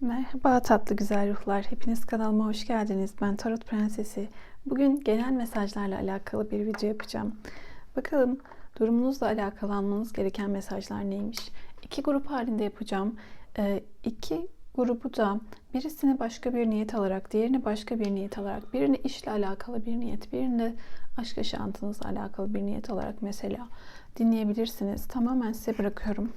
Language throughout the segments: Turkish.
Merhaba tatlı güzel ruhlar. Hepiniz kanalıma hoş geldiniz. Ben Tarot Prensesi. Bugün genel mesajlarla alakalı bir video yapacağım. Bakalım durumunuzla alakalı almanız gereken mesajlar neymiş? İki grup halinde yapacağım. Ee, iki grubu da birisini başka bir niyet alarak, diğerini başka bir niyet alarak, birini işle alakalı bir niyet, birini aşk yaşantınızla alakalı bir niyet olarak mesela dinleyebilirsiniz. Tamamen size bırakıyorum.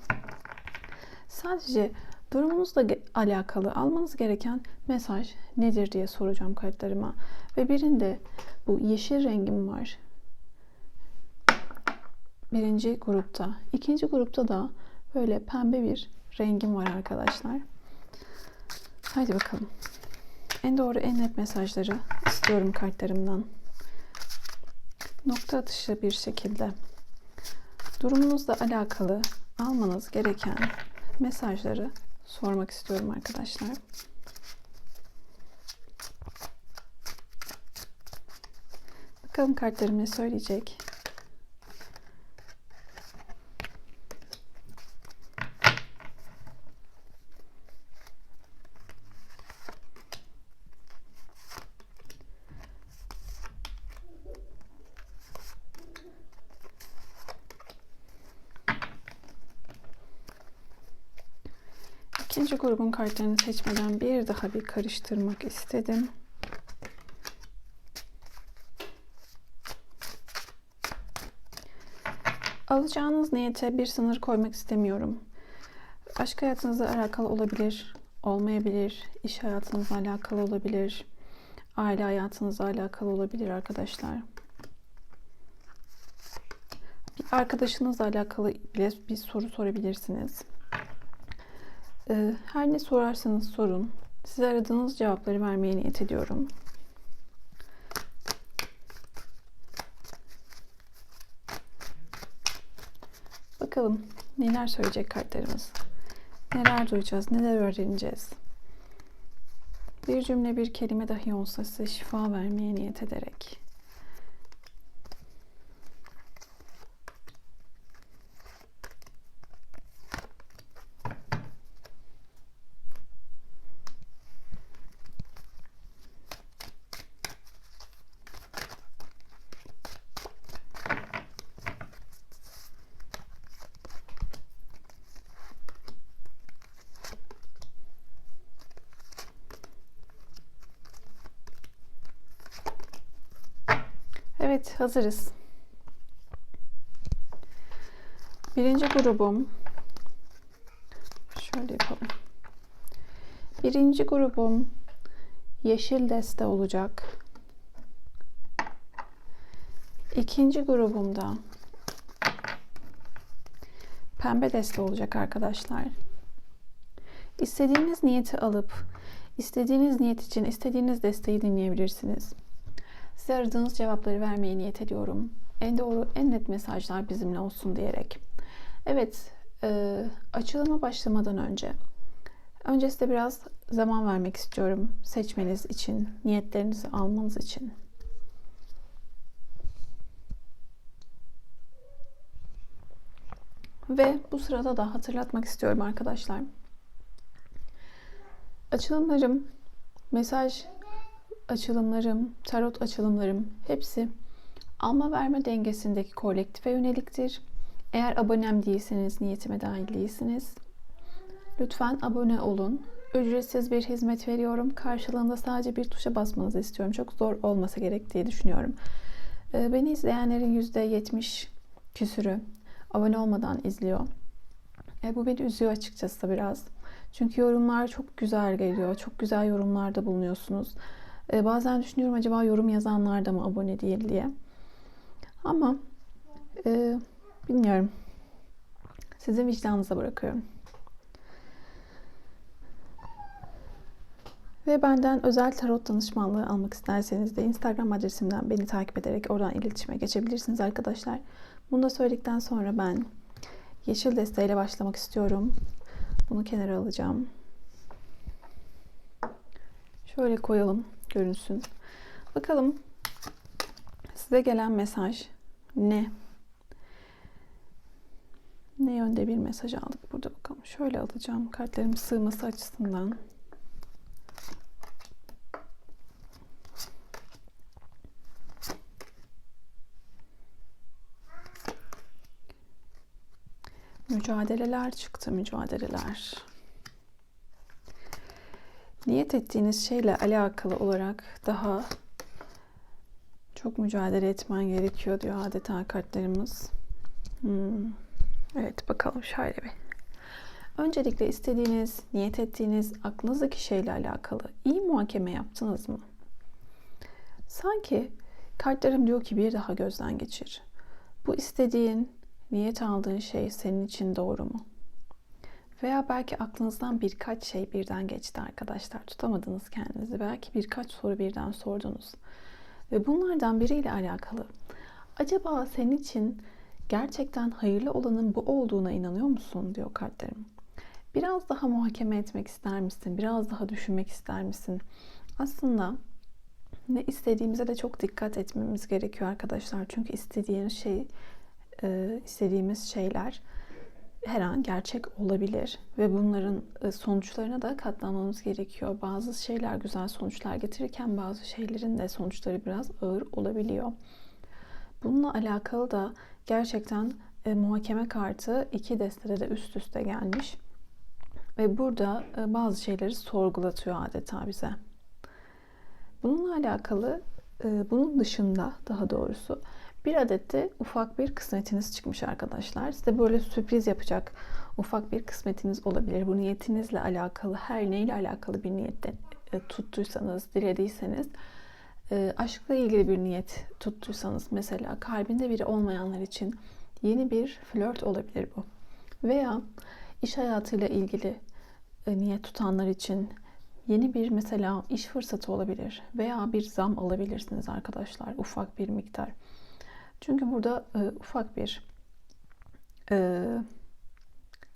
Sadece durumunuzla alakalı almanız gereken mesaj nedir diye soracağım kartlarıma. Ve birinde bu yeşil rengim var. Birinci grupta. ikinci grupta da böyle pembe bir rengim var arkadaşlar. Haydi bakalım. En doğru en net mesajları istiyorum kartlarımdan. Nokta atışı bir şekilde durumunuzla alakalı almanız gereken mesajları sormak istiyorum arkadaşlar. Bakalım kartlarım ne söyleyecek. İkinci grubun kartlarını seçmeden bir daha bir karıştırmak istedim. Alacağınız niyete bir sınır koymak istemiyorum. Aşk hayatınızla alakalı olabilir, olmayabilir, iş hayatınızla alakalı olabilir, aile hayatınızla alakalı olabilir arkadaşlar. Bir arkadaşınızla alakalı bile bir soru sorabilirsiniz. Ee, her ne sorarsanız sorun. Size aradığınız cevapları vermeye niyet ediyorum. Bakalım neler söyleyecek kartlarımız. Neler duyacağız, neler öğreneceğiz. Bir cümle, bir kelime dahi olsa size şifa vermeye niyet ederek. Evet, hazırız. Birinci grubum. Şöyle yapalım. Birinci grubum yeşil deste olacak. İkinci grubumda pembe deste olacak arkadaşlar. İstediğiniz niyeti alıp istediğiniz niyet için istediğiniz desteği dinleyebilirsiniz. Size aradığınız cevapları vermeye niyet ediyorum. En doğru, en net mesajlar bizimle olsun diyerek. Evet, e, açılıma başlamadan önce önce size biraz zaman vermek istiyorum seçmeniz için, niyetlerinizi almanız için. Ve bu sırada da hatırlatmak istiyorum arkadaşlar. Açılımlarım, mesaj açılımlarım, tarot açılımlarım hepsi alma verme dengesindeki kolektife yöneliktir. Eğer abonem değilseniz, niyetime dahil değilsiniz. Lütfen abone olun. Ücretsiz bir hizmet veriyorum. Karşılığında sadece bir tuşa basmanızı istiyorum. Çok zor olmasa gerek diye düşünüyorum. Ee, beni izleyenlerin %70 küsürü abone olmadan izliyor. E, bu beni üzüyor açıkçası biraz. Çünkü yorumlar çok güzel geliyor. Çok güzel yorumlarda bulunuyorsunuz. E, bazen düşünüyorum acaba yorum yazanlar da mı abone değil diye. Ama e, bilmiyorum. Sizin vicdanınıza bırakıyorum. Ve benden özel tarot danışmanlığı almak isterseniz de Instagram adresimden beni takip ederek oradan iletişime geçebilirsiniz arkadaşlar. Bunu da söyledikten sonra ben yeşil desteğiyle başlamak istiyorum. Bunu kenara alacağım. Şöyle koyalım görünsün. Bakalım size gelen mesaj ne? Ne yönde bir mesaj aldık burada bakalım. Şöyle alacağım kartlarım sığması açısından. Mücadeleler çıktı, mücadeleler. Niyet ettiğiniz şeyle alakalı olarak daha çok mücadele etmen gerekiyor diyor adeta kartlarımız. Hmm. Evet bakalım şöyle bir. Öncelikle istediğiniz, niyet ettiğiniz aklınızdaki şeyle alakalı iyi muhakeme yaptınız mı? Sanki kartlarım diyor ki bir daha gözden geçir. Bu istediğin, niyet aldığın şey senin için doğru mu? Veya belki aklınızdan birkaç şey birden geçti arkadaşlar. Tutamadınız kendinizi. Belki birkaç soru birden sordunuz. Ve bunlardan biriyle alakalı. Acaba senin için gerçekten hayırlı olanın bu olduğuna inanıyor musun diyor kartlarım. Biraz daha muhakeme etmek ister misin? Biraz daha düşünmek ister misin? Aslında ne istediğimize de çok dikkat etmemiz gerekiyor arkadaşlar. Çünkü istediğimiz şey, e, istediğimiz şeyler her an gerçek olabilir ve bunların e, sonuçlarına da katlanmamız gerekiyor. Bazı şeyler güzel sonuçlar getirirken bazı şeylerin de sonuçları biraz ağır olabiliyor. Bununla alakalı da gerçekten e, muhakeme kartı iki destede de üst üste gelmiş. Ve burada e, bazı şeyleri sorgulatıyor adeta bize. Bununla alakalı, e, bunun dışında daha doğrusu bir adet de ufak bir kısmetiniz çıkmış arkadaşlar. Size böyle sürpriz yapacak ufak bir kısmetiniz olabilir. Bu niyetinizle alakalı, her neyle alakalı bir niyette e, tuttuysanız, dilediyseniz, e, aşkla ilgili bir niyet tuttuysanız mesela kalbinde biri olmayanlar için yeni bir flört olabilir bu. Veya iş hayatıyla ilgili e, niyet tutanlar için yeni bir mesela iş fırsatı olabilir veya bir zam alabilirsiniz arkadaşlar ufak bir miktar. Çünkü burada e, ufak bir e,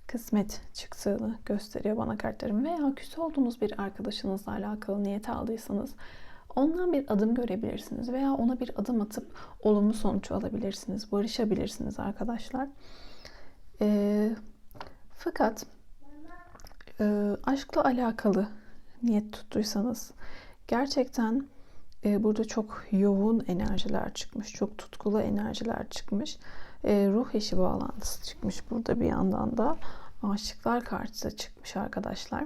kısmet çıktığını gösteriyor bana kartlarım. Veya küs olduğunuz bir arkadaşınızla alakalı niyet aldıysanız ondan bir adım görebilirsiniz. Veya ona bir adım atıp olumlu sonuç alabilirsiniz. Barışabilirsiniz arkadaşlar. E, fakat e, aşkla alakalı niyet tuttuysanız gerçekten burada çok yoğun enerjiler çıkmış. Çok tutkulu enerjiler çıkmış. E, ruh eşi bağlantısı çıkmış burada bir yandan da. Aşıklar kartı çıkmış arkadaşlar.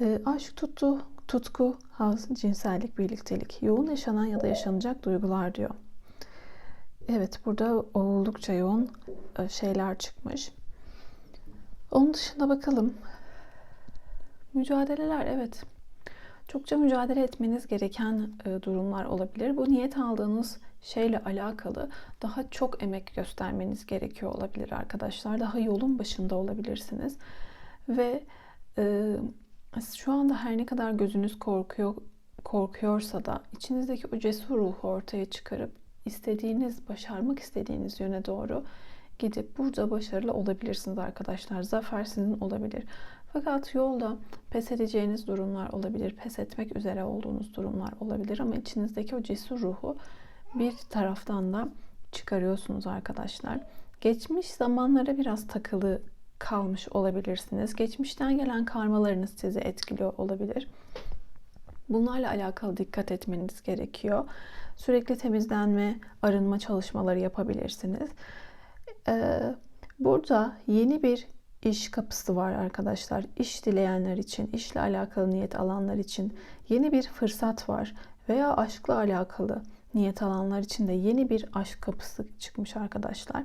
E, aşk tuttu, tutku, haz, cinsellik, birliktelik. Yoğun yaşanan ya da yaşanacak duygular diyor. Evet burada oldukça yoğun e, şeyler çıkmış. Onun dışında bakalım. Mücadeleler evet çokça mücadele etmeniz gereken e, durumlar olabilir. Bu niyet aldığınız şeyle alakalı daha çok emek göstermeniz gerekiyor olabilir arkadaşlar. Daha yolun başında olabilirsiniz. Ve e, şu anda her ne kadar gözünüz korkuyor korkuyorsa da içinizdeki o cesur ruhu ortaya çıkarıp istediğiniz, başarmak istediğiniz yöne doğru gidip burada başarılı olabilirsiniz arkadaşlar. Zafer sizin olabilir. Fakat yolda pes edeceğiniz durumlar olabilir. Pes etmek üzere olduğunuz durumlar olabilir ama içinizdeki o cesur ruhu bir taraftan da çıkarıyorsunuz arkadaşlar. Geçmiş zamanlara biraz takılı kalmış olabilirsiniz. Geçmişten gelen karmalarınız sizi etkiliyor olabilir. Bunlarla alakalı dikkat etmeniz gerekiyor. Sürekli temizlenme, arınma çalışmaları yapabilirsiniz. Ee, burada yeni bir iş kapısı var arkadaşlar. İş dileyenler için, işle alakalı niyet alanlar için yeni bir fırsat var veya aşkla alakalı niyet alanlar için de yeni bir aşk kapısı çıkmış arkadaşlar.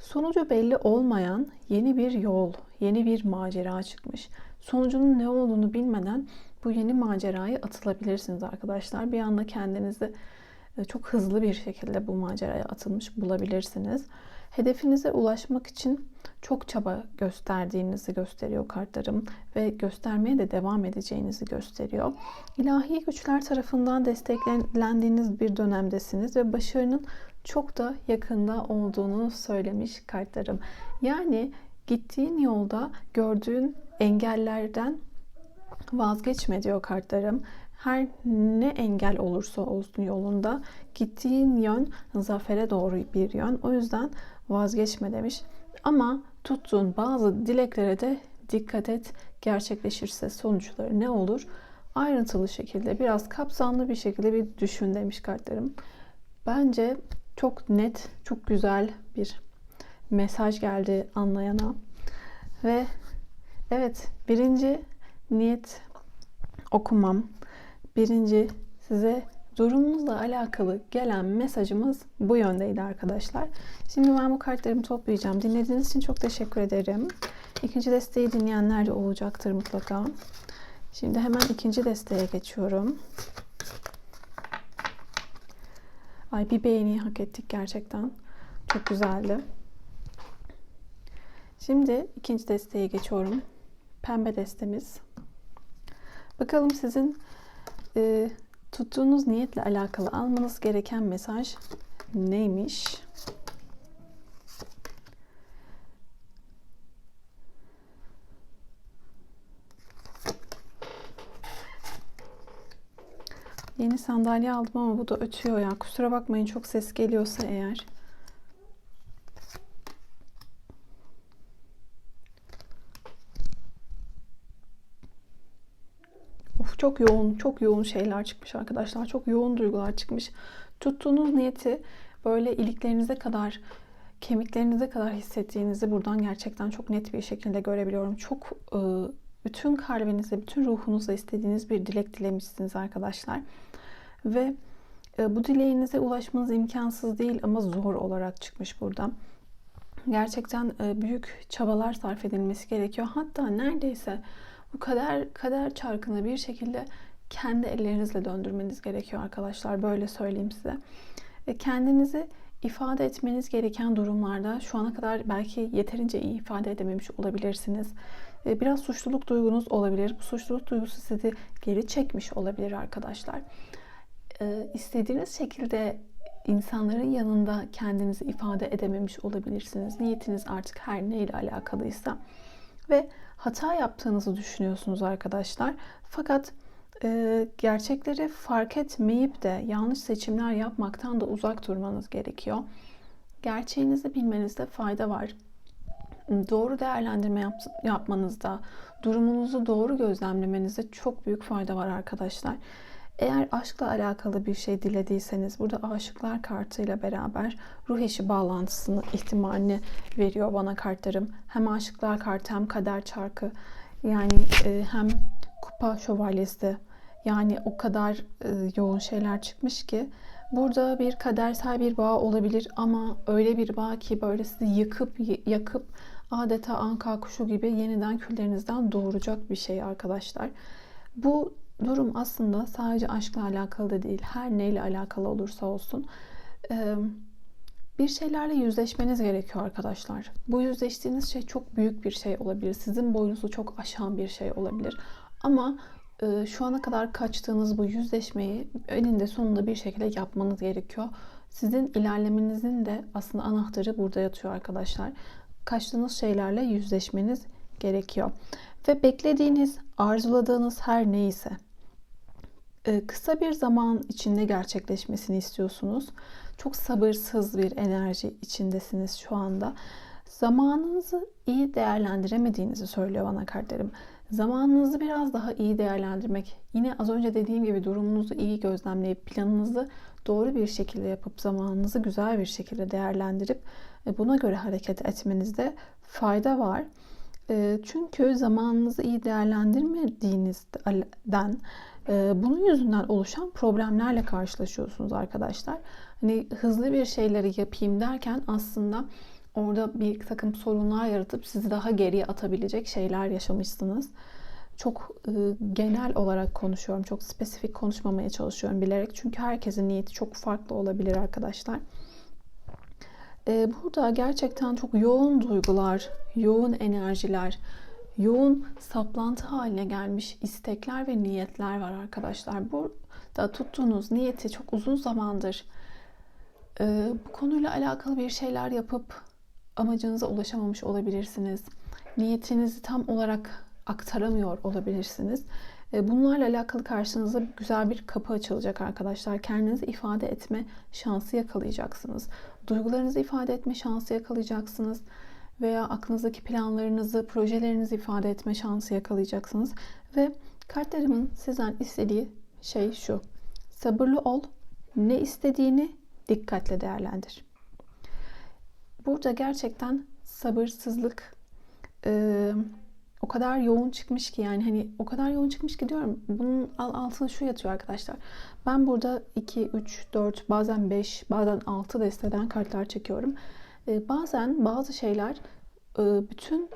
Sonucu belli olmayan yeni bir yol, yeni bir macera çıkmış. Sonucunun ne olduğunu bilmeden bu yeni maceraya atılabilirsiniz arkadaşlar. Bir anda kendinizi e, çok hızlı bir şekilde bu maceraya atılmış bulabilirsiniz. Hedefinize ulaşmak için çok çaba gösterdiğinizi gösteriyor kartlarım ve göstermeye de devam edeceğinizi gösteriyor. İlahi güçler tarafından desteklendiğiniz bir dönemdesiniz ve başarının çok da yakında olduğunu söylemiş kartlarım. Yani gittiğin yolda gördüğün engellerden vazgeçme diyor kartlarım. Her ne engel olursa olsun yolunda gittiğin yön zafere doğru bir yön. O yüzden vazgeçme demiş. Ama tuttuğun bazı dileklere de dikkat et. Gerçekleşirse sonuçları ne olur? Ayrıntılı şekilde, biraz kapsamlı bir şekilde bir düşün demiş kartlarım. Bence çok net, çok güzel bir mesaj geldi anlayana. Ve evet birinci niyet okumam. Birinci size durumunuzla alakalı gelen mesajımız bu yöndeydi arkadaşlar. Şimdi ben bu kartlarımı toplayacağım. Dinlediğiniz için çok teşekkür ederim. İkinci desteği dinleyenler de olacaktır mutlaka. Şimdi hemen ikinci desteğe geçiyorum. Ay bir beğeni hak ettik gerçekten. Çok güzeldi. Şimdi ikinci desteğe geçiyorum. Pembe destemiz. Bakalım sizin e, tuttuğunuz niyetle alakalı almanız gereken mesaj neymiş? Yeni sandalye aldım ama bu da ötüyor ya. Kusura bakmayın çok ses geliyorsa eğer. Çok yoğun, çok yoğun şeyler çıkmış arkadaşlar. Çok yoğun duygular çıkmış. Tuttuğunuz niyeti böyle iliklerinize kadar, kemiklerinize kadar hissettiğinizi buradan gerçekten çok net bir şekilde görebiliyorum. Çok ıı, bütün kalbinizle, bütün ruhunuzla istediğiniz bir dilek dilemişsiniz arkadaşlar. Ve e, bu dileğinize ulaşmanız imkansız değil ama zor olarak çıkmış burada. Gerçekten e, büyük çabalar sarf edilmesi gerekiyor. Hatta neredeyse bu kader kader çarkını bir şekilde kendi ellerinizle döndürmeniz gerekiyor arkadaşlar. Böyle söyleyeyim size. Ve kendinizi ifade etmeniz gereken durumlarda şu ana kadar belki yeterince iyi ifade edememiş olabilirsiniz. Biraz suçluluk duygunuz olabilir. Bu suçluluk duygusu sizi geri çekmiş olabilir arkadaşlar. İstediğiniz şekilde insanların yanında kendinizi ifade edememiş olabilirsiniz. Niyetiniz artık her neyle alakalıysa ve hata yaptığınızı düşünüyorsunuz arkadaşlar. Fakat e, gerçekleri fark etmeyip de yanlış seçimler yapmaktan da uzak durmanız gerekiyor. Gerçeğinizi bilmenizde fayda var. Doğru değerlendirme yap, yapmanızda, durumunuzu doğru gözlemlemenizde çok büyük fayda var arkadaşlar. Eğer aşkla alakalı bir şey dilediyseniz burada aşıklar kartıyla beraber ruh eşi bağlantısını ihtimalini veriyor bana kartlarım. Hem aşıklar kartı hem kader çarkı yani e, hem kupa şövalyesi yani o kadar e, yoğun şeyler çıkmış ki burada bir kadersel bir bağ olabilir ama öyle bir bağ ki böyle sizi yıkıp yakıp adeta anka kuşu gibi yeniden küllerinizden doğuracak bir şey arkadaşlar. Bu durum aslında sadece aşkla alakalı da değil. Her neyle alakalı olursa olsun bir şeylerle yüzleşmeniz gerekiyor arkadaşlar. Bu yüzleştiğiniz şey çok büyük bir şey olabilir. Sizin boyunuzu çok aşan bir şey olabilir. Ama şu ana kadar kaçtığınız bu yüzleşmeyi eninde sonunda bir şekilde yapmanız gerekiyor. Sizin ilerlemenizin de aslında anahtarı burada yatıyor arkadaşlar. Kaçtığınız şeylerle yüzleşmeniz gerekiyor. Ve beklediğiniz, arzuladığınız her neyse kısa bir zaman içinde gerçekleşmesini istiyorsunuz. Çok sabırsız bir enerji içindesiniz şu anda. Zamanınızı iyi değerlendiremediğinizi söylüyor bana kartlarım. Zamanınızı biraz daha iyi değerlendirmek, yine az önce dediğim gibi durumunuzu iyi gözlemleyip planınızı doğru bir şekilde yapıp zamanınızı güzel bir şekilde değerlendirip e, buna göre hareket etmenizde fayda var. Çünkü zamanınızı iyi değerlendirmediğinizden bunun yüzünden oluşan problemlerle karşılaşıyorsunuz arkadaşlar. Hani hızlı bir şeyleri yapayım derken aslında orada bir takım sorunlar yaratıp sizi daha geriye atabilecek şeyler yaşamışsınız. Çok genel olarak konuşuyorum. Çok spesifik konuşmamaya çalışıyorum bilerek. Çünkü herkesin niyeti çok farklı olabilir arkadaşlar. E, burada gerçekten çok yoğun duygular, yoğun enerjiler, yoğun saplantı haline gelmiş istekler ve niyetler var arkadaşlar. Burada tuttuğunuz niyeti çok uzun zamandır e, bu konuyla alakalı bir şeyler yapıp amacınıza ulaşamamış olabilirsiniz. Niyetinizi tam olarak aktaramıyor olabilirsiniz. E, bunlarla alakalı karşınıza güzel bir kapı açılacak arkadaşlar. Kendinizi ifade etme şansı yakalayacaksınız. Duygularınızı ifade etme şansı yakalayacaksınız veya aklınızdaki planlarınızı, projelerinizi ifade etme şansı yakalayacaksınız. Ve kartlarımın sizden istediği şey şu. Sabırlı ol. Ne istediğini dikkatle değerlendir. Burada gerçekten sabırsızlık e, o kadar yoğun çıkmış ki yani hani o kadar yoğun çıkmış ki diyorum bunun al- altında şu yatıyor arkadaşlar. Ben burada 2, 3, 4 bazen 5 bazen 6 desteden kartlar çekiyorum. E, bazen bazı şeyler e, bütün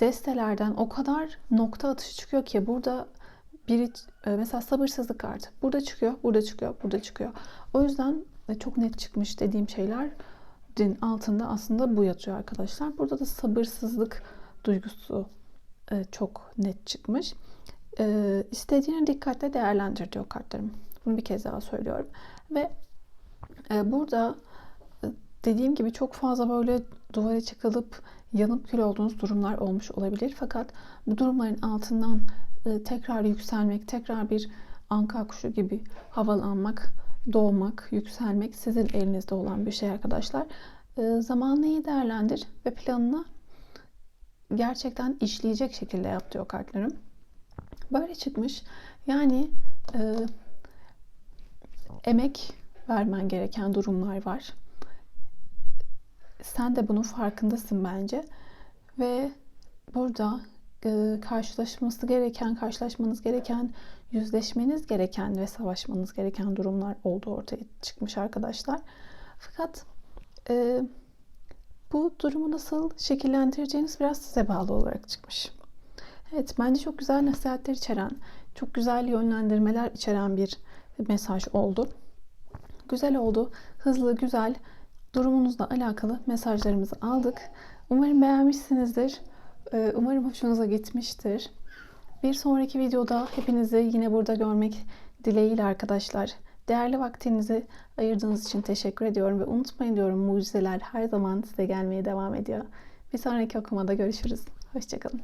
destelerden o kadar nokta atışı çıkıyor ki burada biri e, mesela sabırsızlık kartı. Burada çıkıyor, burada çıkıyor, burada çıkıyor. O yüzden e, çok net çıkmış dediğim şeyler din altında aslında bu yatıyor arkadaşlar. Burada da sabırsızlık duygusu e, çok net çıkmış. E, dikkatle değerlendir diyor kartlarım. Bunu bir kez daha söylüyorum. Ve e, burada e, dediğim gibi çok fazla böyle duvara çıkılıp yanıp kül olduğunuz durumlar olmuş olabilir. Fakat bu durumların altından tekrar yükselmek, tekrar bir anka kuşu gibi havalanmak, doğmak, yükselmek sizin elinizde olan bir şey arkadaşlar. E, zamanını iyi değerlendir ve planını gerçekten işleyecek şekilde yap diyor kartlarım. Böyle çıkmış. Yani e, emek vermen gereken durumlar var. Sen de bunun farkındasın bence. Ve burada e, karşılaşması gereken, karşılaşmanız gereken, yüzleşmeniz gereken ve savaşmanız gereken durumlar olduğu ortaya çıkmış arkadaşlar. Fakat e, bu durumu nasıl şekillendireceğiniz biraz size bağlı olarak çıkmış. Evet, bence çok güzel nasihatler içeren, çok güzel yönlendirmeler içeren bir mesaj oldu. Güzel oldu, hızlı, güzel, durumunuzla alakalı mesajlarımızı aldık. Umarım beğenmişsinizdir. Ee, Umarım hoşunuza gitmiştir. Bir sonraki videoda hepinizi yine burada görmek dileğiyle arkadaşlar. Değerli vaktinizi ayırdığınız için teşekkür ediyorum ve unutmayın diyorum mucizeler her zaman size gelmeye devam ediyor. Bir sonraki okumada görüşürüz. Hoşçakalın.